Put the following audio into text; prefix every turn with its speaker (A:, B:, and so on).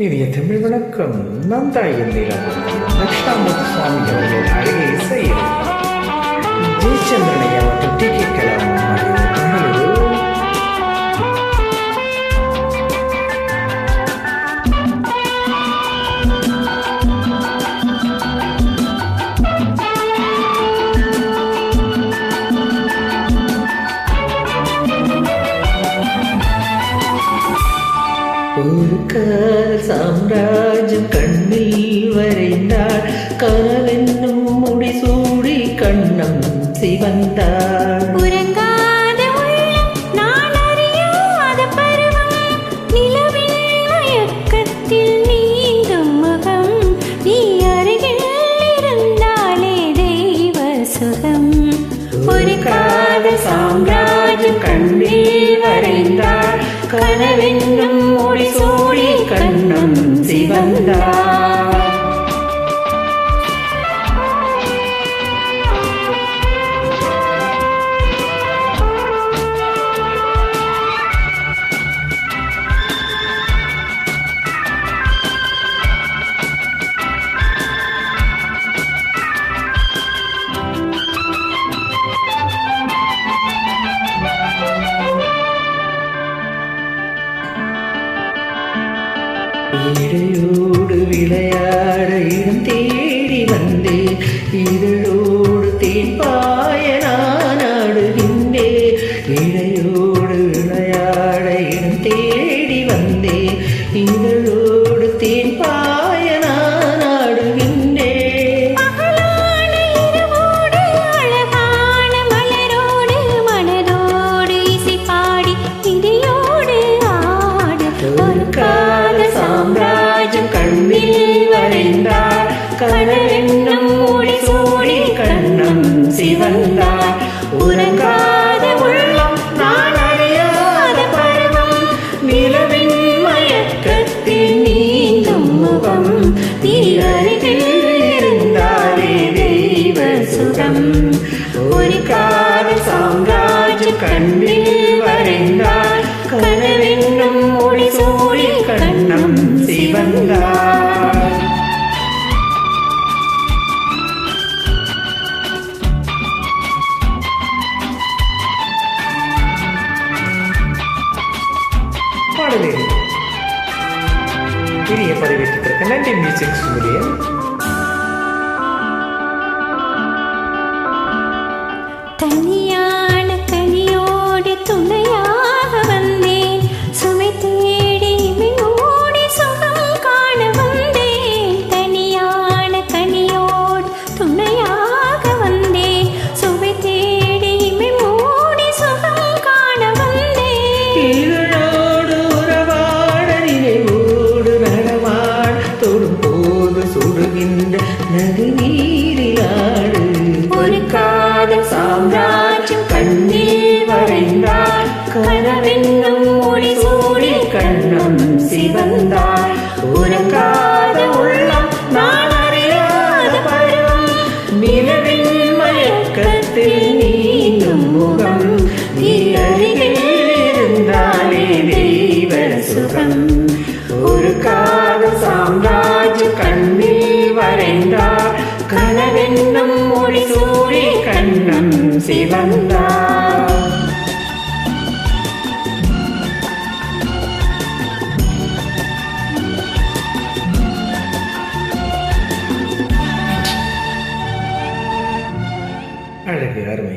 A: இனிய தமிழ் வணக்கம் நந்தாயின் நிலம் தட்சிணாமூர்த்தி சுவாமி அவர்கள் அழகிய இசையில் ஜெயச்சந்திரனை அவர்கள் டி கே கலாம் good. சாம்ராஜ்யம் கண்ணில் வரைந்தாள் கனவென்னும் முடிசூடி கண்ணம் சிவந்தாள் சாம்ராஜ்யம் கண்ணில் வரைந்தாள் கனவென்னும் முடிசூடி சிவந்தாள் இடையோடு விளையாட இடம் தேடி வந்தேன். இதழோடு தேன்பாய நான் ஆடுகின்றேன். இடையோடு விளையாட இடம் தேடி வந்தேன். இதழ் கண்ணில் வரைந்தார் கனவென்னும் ஒளி சூழி கண்ணம் சிவந்தார் பாடலில் இனிய பதிவேற்றத்திற்கு நன்றி மியூசிக் ஸ்டூடியோ.
B: தனியான
A: சுடுகின்ற நதி ஒரு காதல் சாம்ராஜ்யம் கண்ணில் வரைந்தாள் கனவென்னும் மொழி சூடி கண்ணம் சிவந்தாள் கனவென்னும் மொழி சூரி கண்ணம் சிவந்தார் அழகு அருமை.